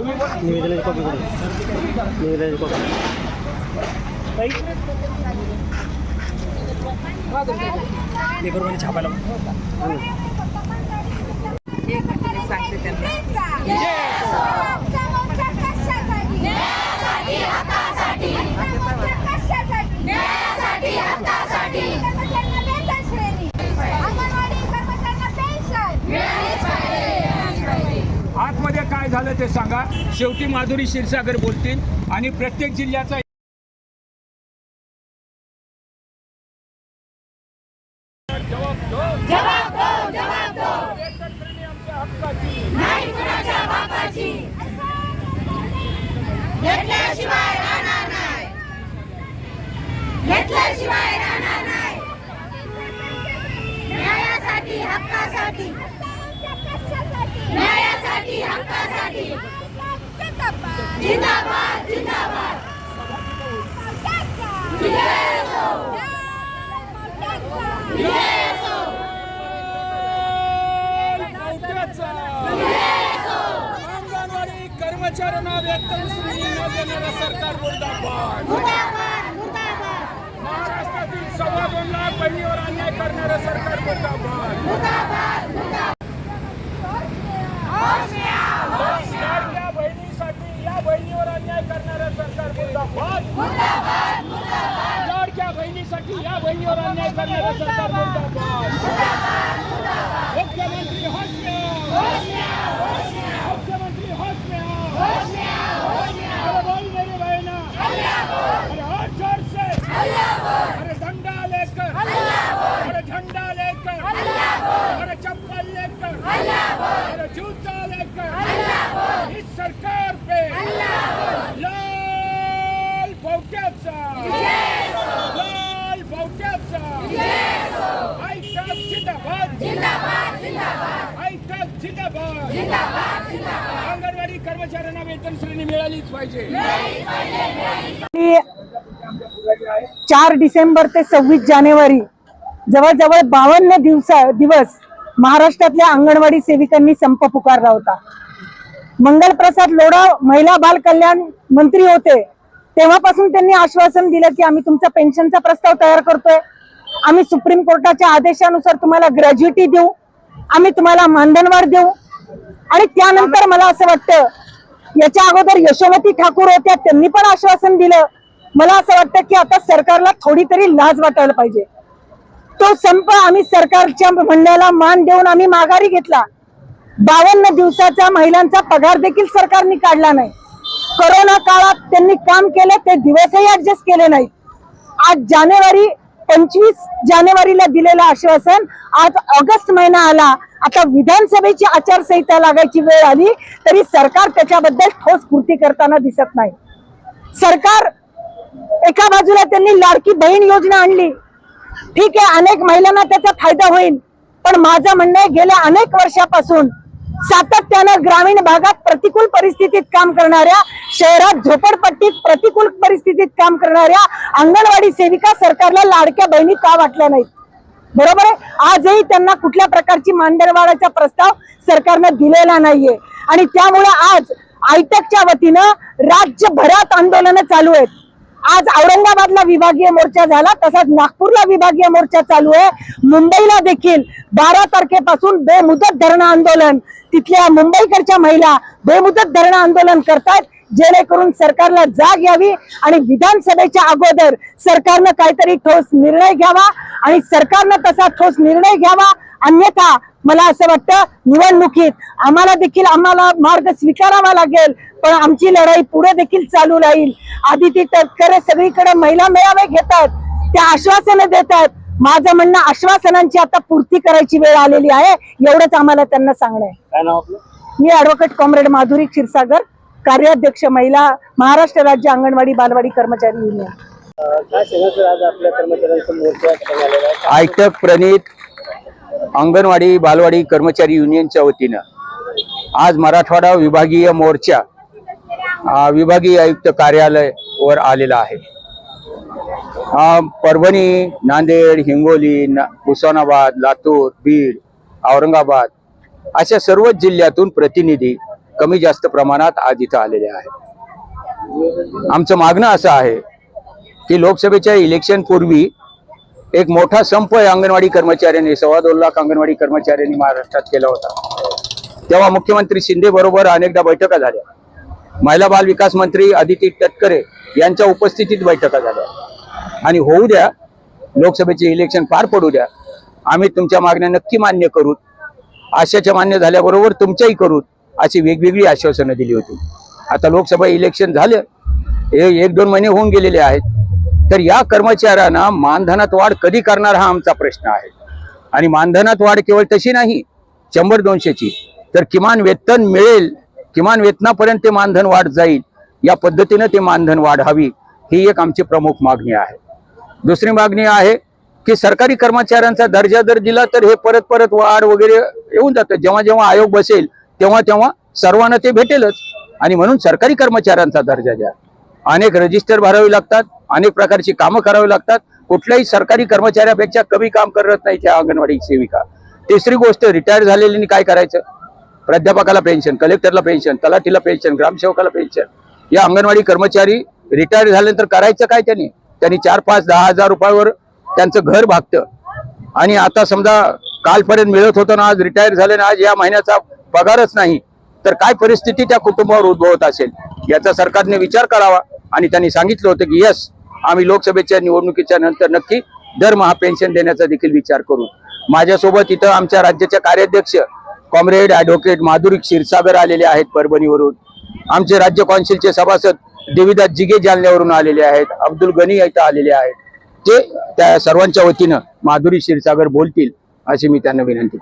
निवेदनाची copy करून निवेदनाची copy पेपरमध्ये छापायला सांगते त्यांना झालं ते सांगा. शेवटी माधुरी क्षीरसागर बोलतील आणि प्रत्येक जिल्ह्याचा घेतल्याशिवाय राहणार नाही. न्यायासाठी हक्कासाठी न्यायासाठी हक्कासाठी जिंदाबाद जिंदाबाद विजय असो विजय असो अंगणवाडी कर्मचाऱ्यांना वेतन श्रेणी न देणारं सरकार मुर्दाबाद. मुर्दाबाद मुर्दाबाद. महाराष्ट्रातील सव्वा दोन लाख बहिणीवर अन्याय करणारं सरकार मुर्दाबाद मुर्दाबाद मुर्दाबाद लाडक्या बहिणीसाठी या बहिणीवर अन्याय करणारं सरकार मुर्दाबाद लाडक्या बहिणीसाठी या बहिणीवर अन्याय करणारं सरकार जिंदाबाद आयटक जिंदाबाद. अंगणवाडी कर्मचाऱ्यांना वेतन श्रेणी मिळालीच पाहिजे. चार डिसेंबर ते सव्वीस जानेवारी जवळजवळ बावन्न दिवसा दिवस महाराष्ट्रातल्या अंगणवाडी सेविकांनी संप पुकारला होता. मंगलप्रसाद लोढा महिला बाल कल्याण मंत्री होते. तेव्हापासून त्यांनी आश्वासन दिलं की आम्ही तुमचा पेन्शनचा प्रस्ताव तयार करतोय. आम्ही सुप्रीम कोर्टाच्या आदेशानुसार तुम्हाला ग्रॅज्युटी देऊ आम्ही तुम्हाला मानधनवाढ देऊ. आणि त्यानंतर मला असं वाटतं याच्या अगोदर यशोमती ठाकूर होत्या त्यांनी पण आश्वासन दिलं. मला असं वाटतं की आता सरकारला थोडी तरी लाज वाटायला पाहिजे. तो संप आम्ही सरकारच्या म्हणण्याला मान देऊन आम्ही माघारी घेतला. बावन्न दिवसाचा महिलांचा पगार देखील सरकारने काढला नाही. करोना काळात त्यांनी काम केलं ते दिवसही ऍडजस्ट केले नाही आज जानेवारी पंचवीस जानेवारीला दिलेलं आश्वासन. आज ऑगस्ट महिना आला. आता विधानसभेची आचारसंहिता लागायची वेळ आली तरी सरकार त्याच्याबद्दल ठोस कृती करताना दिसत नाही. सरकार एका बाजूला त्यांनी लाडकी बहीण योजना आणली. ठीक आहे अनेक महिलांना त्याचा फायदा होईल. पण माझं म्हणणं आहे गेल्या अनेक वर्षापासून सातत्यानं ग्रामीण भागात प्रतिकूल परिस्थितीत काम करणाऱ्या शहरात झोपडपट्टीत प्रतिकूल परिस्थितीत काम करणाऱ्या अंगणवाडी सेविका सरकारला लाडक्या बहिणी का वाटल्या नाहीत? बरोबर आहे? आजही त्यांना कुठल्या प्रकारची मानधनवाढाचा प्रस्ताव सरकारनं दिलेला नाहीये. आणि त्यामुळे आज आयटकच्या वतीनं राज्यभरात आंदोलनं चालू आहेत. आज औरंगाबादला विभागीय मोर्चा झाला तसाच नागपूरला विभागीय मोर्चा चालू आहे. मुंबईला देखील बारा तारखेपासून बेमुदत धरणं आंदोलन. तिथल्या मुंबईकडच्या महिला बेमुदत धरणं आंदोलन करतायत जेणेकरून सरकारला जाग यावी आणि विधानसभेच्या अगोदर सरकारनं काहीतरी ठोस निर्णय घ्यावा आणि सरकारनं तसा ठोस निर्णय घ्यावा. अन्यथा मला असं वाटतं निवडणुकीत आम्हाला देखील आम्हाला मार्ग स्वीकारावा लागेल पण आमची लढाई पुढे देखील चालू राहील. आदिती तटकरे सगळीकडे महिला मेळावे घेतात त्या आश्वासनं देतात. माझं म्हणणं आश्वासनांची आता पूर्ती करायची वेळ आलेली आहे एवढंच आम्हाला त्यांना सांगणं आहे. मी ऍडव्होकेट कॉम्रेड माधुरी क्षीरसागर कार्याध्यक्ष महिला महाराष्ट्र राज्य अंगणवाडी बालवाडी कर्मचारी युनियन काय सांगा आज आपल्या कर्मचाऱ्यांचा मोर्चा आहे? आयटक प्रणित अंगणवाडी बालवाडी कर्मचारी युनियनच्या वतीनं आज मराठवाडा विभागीय मोर्चा अ, विभागीय आयुक्त कार्यालय वर आलेला आहे. अ, परभणी नांदेड हिंगोली ना- उस्मानाबाद लातूर बीड औरंगाबाद अशा सर्वच जिल्ह्यातून प्रतिनिधी कमी जास्त प्रमाणात आज इथं आलेले आहेत. आमचं मागणं असं आहे की लोकसभेच्या इलेक्शन पूर्वी एक मोठा संप आहे अंगणवाडी कर्मचाऱ्यांनी सव्वा दोन लाख अंगणवाडी कर्मचाऱ्यांनी महाराष्ट्रात केला होता. तेव्हा मुख्यमंत्री शिंदे बरोबर अनेकदा बैठका झाल्या. महिला बाल विकास मंत्री आदिती तटकरे यांच्या उपस्थितीत बैठका झाल्या. आणि होऊ द्या लोकसभेचे इलेक्शन पार पडू द्या आम्ही तुमच्या मागण्या नक्की मान्य करू. आशाच्या मान्य झाल्याबरोबर तुमच्याही करू अशी वेगवेगळी आश्वासनं दिली होती. आता लोकसभा इलेक्शन झालं हे एक दोन महिने होऊन गेलेले आहेत. तर या कर्मचाऱ्यांना मानधनात वाढ कधी करणार हा आमचा प्रश्न आहे. आणि मानधनात वाढ केवळ तशी नाही शंभर दोनशेची. तर किमान वेतन मिळेल किमान वेतनापर्यंत ते मानधन वाढ जाईल या पद्धतीनं ते मानधन वाढावी ही एक आमची प्रमुख मागणी आहे. दुसरी मागणी आहे की सरकारी कर्मचाऱ्यांचा दर्जा जर दिला तर हे परत परत वाढ वगैरे येऊन जातं. जेव्हा जेव्हा आयोग बसेल तेव्हा तेव्हा सर्वांना ते भेटेलच. आणि म्हणून सरकारी कर्मचाऱ्यांचा दर्जा द्या. अनेक रजिस्टर भरावे लागतात अनेक प्रकारची कामं करावी लागतात. कुठल्याही सरकारी कर्मचाऱ्यापेक्षा कमी काम करत नाही त्या अंगणवाडी सेविका. तिसरी गोष्ट रिटायर झालेल्यांनी काय करायचं? प्राध्यापकाला पेन्शन कलेक्टरला पेन्शन तलाठीला पेन्शन ग्रामसेवकाला पेन्शन या अंगणवाडी कर्मचारी रिटायर झाल्यानंतर करायचं काय त्यांनी? त्यांनी चार पाच दहा हजार रुपयावर त्यांचं घर भागतं. आणि आता समजा कालपर्यंत मिळत होतं ना आज रिटायर झाले ना आज या महिन्याचा पगारच नाही. तर काय परिस्थिती त्या कुटुंबावर उद्भवत असेल याचा सरकारने विचार करावा. आणि त्यांनी सांगितलं होतं की यस आम्ही लोकसभेच्या निवडणुकीच्या नंतर नक्की दरमहा पेन्शन देण्याचा देखील विचार करू. माझ्यासोबत इथं आमच्या राज्याच्या कार्याध्यक्ष कॉम्रेड ऍडव्होकेट माधुरी क्षीरसागर आलेले आहेत परभणीवरून. आमचे राज्य कौन्सिलचे सभासद देविदास जिगे जालन्यावरून आलेले आहेत. अब्दुल गनी इथं आलेले आहेत. ते त्या सर्वांच्या वतीनं माधुरी क्षीरसागर बोलतील अशी मी त्यांना विनंती करतो.